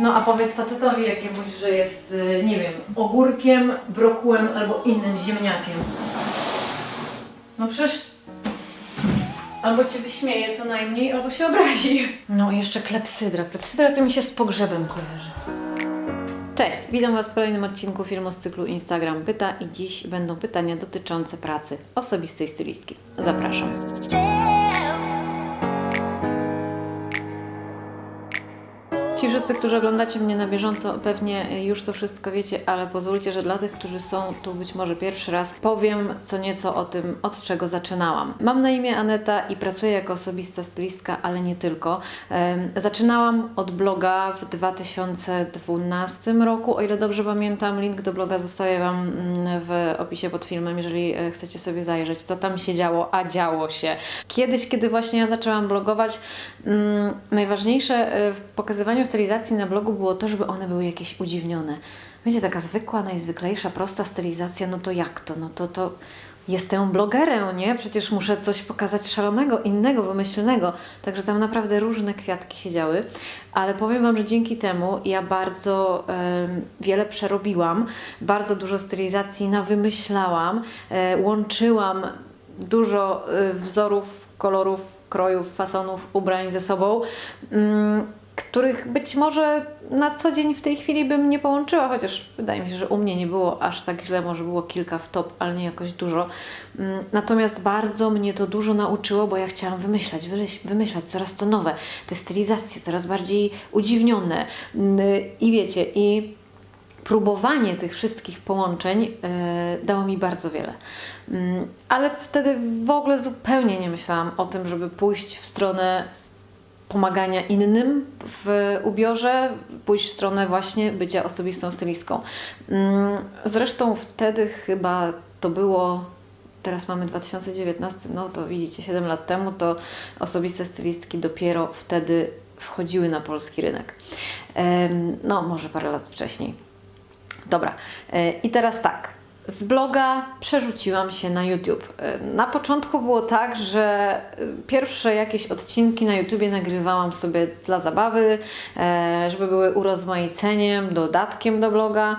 No a powiedz facetowi jakiemuś, że jest, y, nie wiem, ogórkiem, brokułem albo innym ziemniakiem. No przecież albo cię wyśmieje co najmniej, albo się obrazi. No i jeszcze klepsydra. Klepsydra to mi się z pogrzebem kojarzy. Cześć, witam Was w kolejnym odcinku filmu z cyklu Instagram Pyta i dziś będą pytania dotyczące pracy osobistej stylistki. Zapraszam. Wszyscy, którzy oglądacie mnie na bieżąco, pewnie już to wszystko wiecie, ale pozwólcie, że dla tych, którzy są tu być może pierwszy raz, powiem co nieco o tym, od czego zaczynałam. Mam na imię Aneta i pracuję jako osobista stylistka, ale nie tylko. Zaczynałam od bloga w 2012 roku, o ile dobrze pamiętam. Link do bloga zostawię Wam mm, w opisie pod filmem, jeżeli e, chcecie sobie zajrzeć, co tam się działo, a działo się. Kiedyś, kiedy właśnie ja zaczęłam blogować, mm, najważniejsze e, w pokazywaniu stylizacji na blogu było to, żeby one były jakieś udziwnione. Wiecie, taka zwykła, najzwyklejsza, prosta stylizacja, no to jak to? No to to jestem blogerem, nie? Przecież muszę coś pokazać szalonego, innego, wymyślnego. Także tam naprawdę różne kwiatki się działy, ale powiem Wam, że dzięki temu ja bardzo wiele przerobiłam, bardzo dużo stylizacji nawymyślałam, e, łączyłam dużo e, wzorów, kolorów, krojów, fasonów, ubrań ze sobą. Mm, których być może na co dzień w tej chwili bym nie połączyła, chociaż wydaje mi się, że u mnie nie było aż tak źle, może było kilka w top, ale nie jakoś dużo. Mm, Natomiast bardzo mnie to dużo nauczyło, bo ja chciałam wymyślać, wymyślać coraz to nowe, te stylizacje coraz bardziej udziwnione. Mm, I wiecie, i próbowanie tych wszystkich połączeń e, dało mi bardzo wiele. Mm, Ale wtedy w ogóle zupełnie nie myślałam o tym, żeby pójść w stronę pomagania innym w ubiorze, pójść w stronę właśnie bycia osobistą stylistką. Mm, Zresztą wtedy chyba to było, teraz mamy 2019, no to widzicie, 7 lat temu, to osobiste stylistki dopiero wtedy wchodziły na polski rynek. No, może parę lat wcześniej. Dobra, e, i teraz tak. Z bloga przerzuciłam się na YouTube. Na początku było tak, że pierwsze jakieś odcinki na YouTubie nagrywałam sobie dla zabawy, e, żeby były urozmaiceniem, dodatkiem do bloga.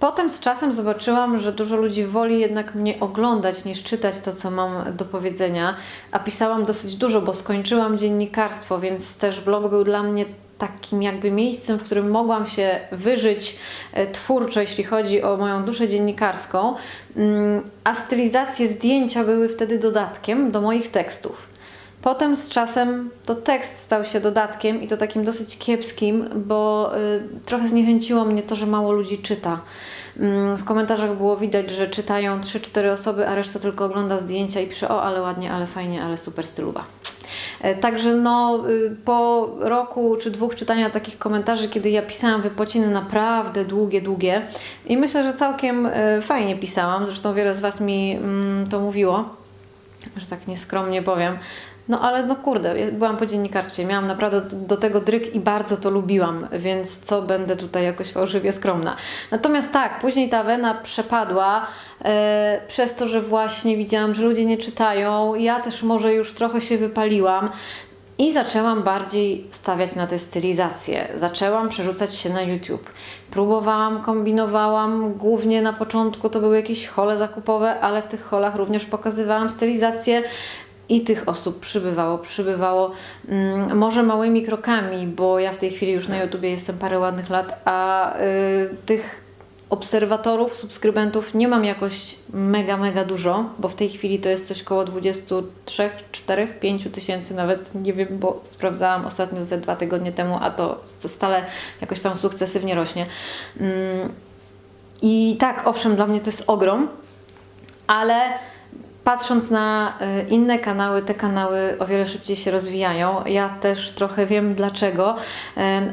Potem z czasem zobaczyłam, że dużo ludzi woli jednak mnie oglądać niż czytać to, co mam do powiedzenia, a pisałam dosyć dużo, bo skończyłam dziennikarstwo, więc też blog był dla mnie takim jakby miejscem, w którym mogłam się wyżyć e, twórczo, jeśli chodzi o moją duszę dziennikarską, Mm, a stylizacje zdjęcia były wtedy dodatkiem do moich tekstów. Potem z czasem to tekst stał się dodatkiem i to takim dosyć kiepskim, bo y, trochę zniechęciło mnie to, że mało ludzi czyta. Mm, w komentarzach było widać, że czytają 3-4 osoby, a reszta tylko ogląda zdjęcia i pisze o, ale ładnie, ale fajnie, ale super stylowa. E, Także no, y, po roku czy dwóch czytania takich komentarzy, kiedy ja pisałam wypociny naprawdę długie, długie i myślę, że całkiem y, fajnie pisałam, zresztą wiele z Was mi mm, to mówiło, że tak nieskromnie powiem. No ale no kurde, ja byłam po dziennikarstwie, miałam naprawdę do, tego dryk i bardzo to lubiłam, więc co będę tutaj jakoś fałszywie skromna. Natomiast tak, później ta wena przepadła e, przez to, że właśnie widziałam, że ludzie nie czytają, ja też może już trochę się wypaliłam. I zaczęłam bardziej stawiać na te stylizacje. Zaczęłam przerzucać się na YouTube. Próbowałam, kombinowałam. Głównie na początku to były jakieś hole zakupowe, ale w tych holach również pokazywałam stylizację. I tych osób przybywało, przybywało mm, może małymi krokami, bo ja w tej chwili już na YouTubie jestem parę ładnych lat, a y, tych obserwatorów, subskrybentów nie mam jakoś mega, mega dużo, bo w tej chwili to jest coś koło 23, 4, 5 tysięcy nawet, nie wiem, bo sprawdzałam ostatnio ze dwa tygodnie temu, a to, stale jakoś tam sukcesywnie rośnie. Mm, I tak, owszem, dla mnie to jest ogrom, ale patrząc na y, inne kanały, te kanały o wiele szybciej się rozwijają. Ja też trochę wiem dlaczego,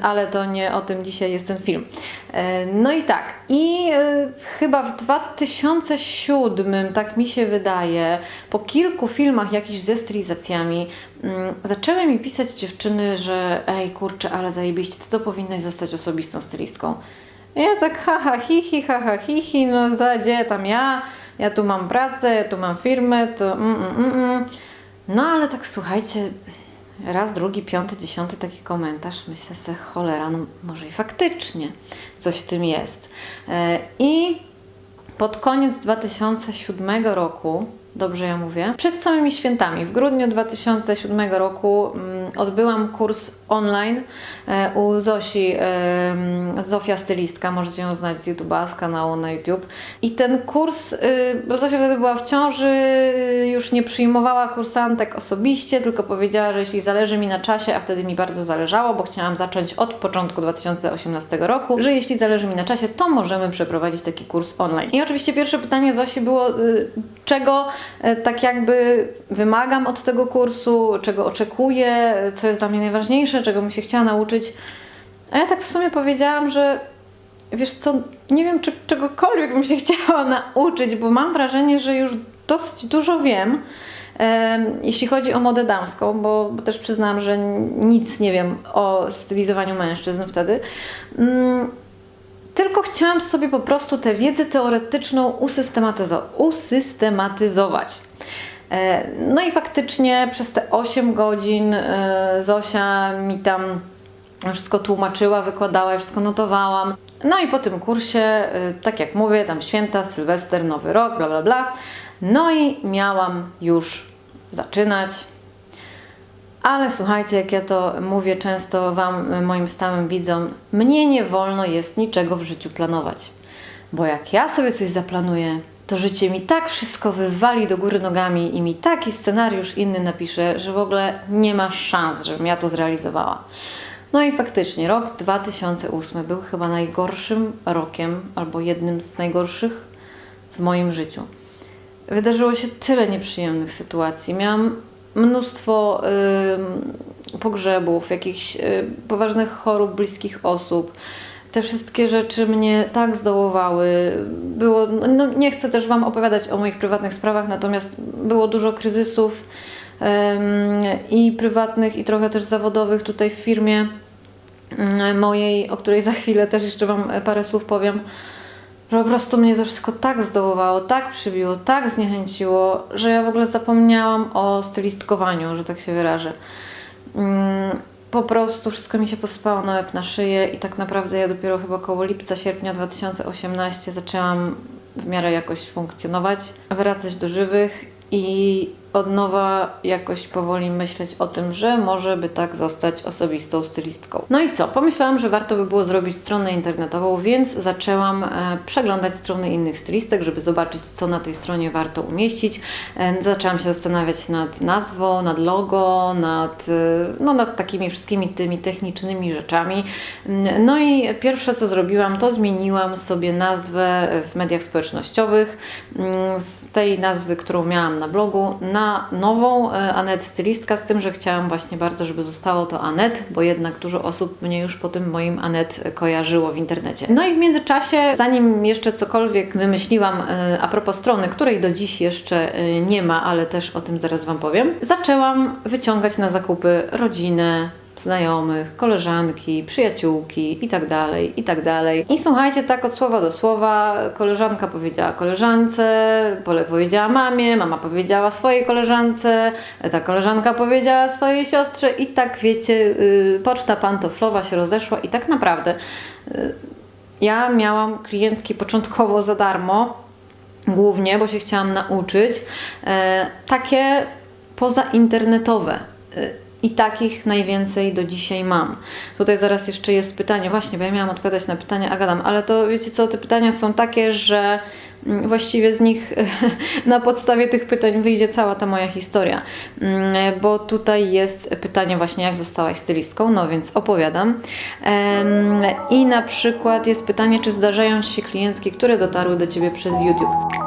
ale to nie o tym dzisiaj jest ten film. E, No i tak, i y, chyba w 2007, tak mi się wydaje, po kilku filmach jakichś ze stylizacjami, mm, zaczęły mi pisać dziewczyny, że ej kurczę, ale zajebiście, ty to powinnaś zostać osobistą stylistką. I Ja tak haha, hi, hi, haha, hi, hi, no za gdzie tam ja, ja tu mam pracę, ja tu mam firmę, to mm, mm, mm, mm. No ale tak słuchajcie, raz, drugi, piąty, dziesiąty taki komentarz. Myślę sobie, cholera, no może i faktycznie coś w tym jest. E, I pod koniec 2007 roku, dobrze ja mówię, przed samymi świętami, w grudniu 2007 roku mm, odbyłam kurs online e, u Zosi, e, Zofia Stylistka, możecie ją znać z YouTube'a, z kanału na YouTube. I ten kurs, y, bo Zosia wtedy była w ciąży, już nie przyjmowała kursantek osobiście, tylko powiedziała, że jeśli zależy mi na czasie, a wtedy mi bardzo zależało, bo chciałam zacząć od początku 2018 roku, że jeśli zależy mi na czasie, to możemy przeprowadzić taki kurs online. I oczywiście pierwsze pytanie Zosi było, y, czego tak jakby wymagam od tego kursu, czego oczekuję, co jest dla mnie najważniejsze, czego bym się chciała nauczyć. A ja tak w sumie powiedziałam, że wiesz co, nie wiem, czy czegokolwiek bym się chciała nauczyć, bo mam wrażenie, że już dosyć dużo wiem, em, jeśli chodzi o modę damską, bo, bo też przyznam, że nic nie wiem o stylizowaniu mężczyzn wtedy. Tylko chciałam sobie po prostu tę wiedzę teoretyczną usystematyzo- usystematyzować. E, No i faktycznie przez te 8 godzin e, Zosia mi tam wszystko tłumaczyła, wykładała, wszystko notowałam. No i po tym kursie, e, tak jak mówię, tam święta, Sylwester, Nowy Rok, bla bla bla. No i miałam już zaczynać. Ale słuchajcie, jak ja to mówię często Wam, moim stałym widzom, mnie nie wolno jest niczego w życiu planować. Bo jak ja sobie coś zaplanuję, to życie mi tak wszystko wywali do góry nogami i mi taki scenariusz inny napisze, że w ogóle nie ma szans, żebym ja to zrealizowała. No i faktycznie rok 2008 był chyba najgorszym rokiem, albo jednym z najgorszych w moim życiu. Wydarzyło się tyle nieprzyjemnych sytuacji. Miałam mnóstwo ym, pogrzebów, jakichś y, poważnych chorób bliskich osób. Te wszystkie rzeczy mnie tak zdołowały. Było, no, nie chcę też Wam opowiadać o moich prywatnych sprawach, natomiast było dużo kryzysów i prywatnych, i trochę też zawodowych tutaj w firmie mojej, o której za chwilę też jeszcze Wam parę słów powiem po prostu mnie to wszystko tak zdołowało, tak przybiło, tak zniechęciło, że ja w ogóle zapomniałam o stylistkowaniu, że tak się wyrażę. Mm, Po prostu wszystko mi się posypało na łeb, na szyję i tak naprawdę ja dopiero chyba około lipca, sierpnia 2018 zaczęłam w miarę jakoś funkcjonować, wracać do żywych i od nowa jakoś powoli myśleć o tym, że może by tak zostać osobistą stylistką. No i co? Pomyślałam, że warto by było zrobić stronę internetową, więc zaczęłam e, przeglądać strony innych stylistek, żeby zobaczyć, co na tej stronie warto umieścić. E, zaczęłam się zastanawiać nad nazwą, nad logo, nad, e, no, nad takimi wszystkimi tymi technicznymi rzeczami. Mm, No i pierwsze, co zrobiłam, to zmieniłam sobie nazwę w mediach społecznościowych mm, z tej nazwy, którą miałam na blogu, na nową e, Anet Stylistka, z tym, że chciałam właśnie bardzo, żeby zostało to Anet, bo jednak dużo osób mnie już po tym moim Anet kojarzyło w internecie. No i w międzyczasie, zanim jeszcze cokolwiek wymyśliłam e, a propos strony, której do dziś jeszcze e, nie ma, ale też o tym zaraz Wam powiem, zaczęłam wyciągać na zakupy rodzinę, znajomych, koleżanki, przyjaciółki i tak dalej, i tak dalej. I słuchajcie, tak od słowa do słowa, koleżanka powiedziała koleżance, pole powiedziała mamie, mama powiedziała swojej koleżance, ta koleżanka powiedziała swojej siostrze i tak wiecie, yy, poczta pantoflowa się rozeszła i tak naprawdę yy, ja miałam klientki początkowo za darmo, głównie, bo się chciałam nauczyć, e, takie pozainternetowe. E, I takich najwięcej do dzisiaj mam. Tutaj zaraz jeszcze jest pytanie, właśnie, bo ja miałam odpowiadać na pytania Agadam, ale to wiecie co, te pytania są takie, że mm, właściwie z nich na podstawie tych pytań wyjdzie cała ta moja historia. Mm, Bo tutaj jest pytanie właśnie, jak zostałaś stylistką, no więc opowiadam. I na przykład jest pytanie, czy zdarzają Ci się klientki, które dotarły do Ciebie przez YouTube.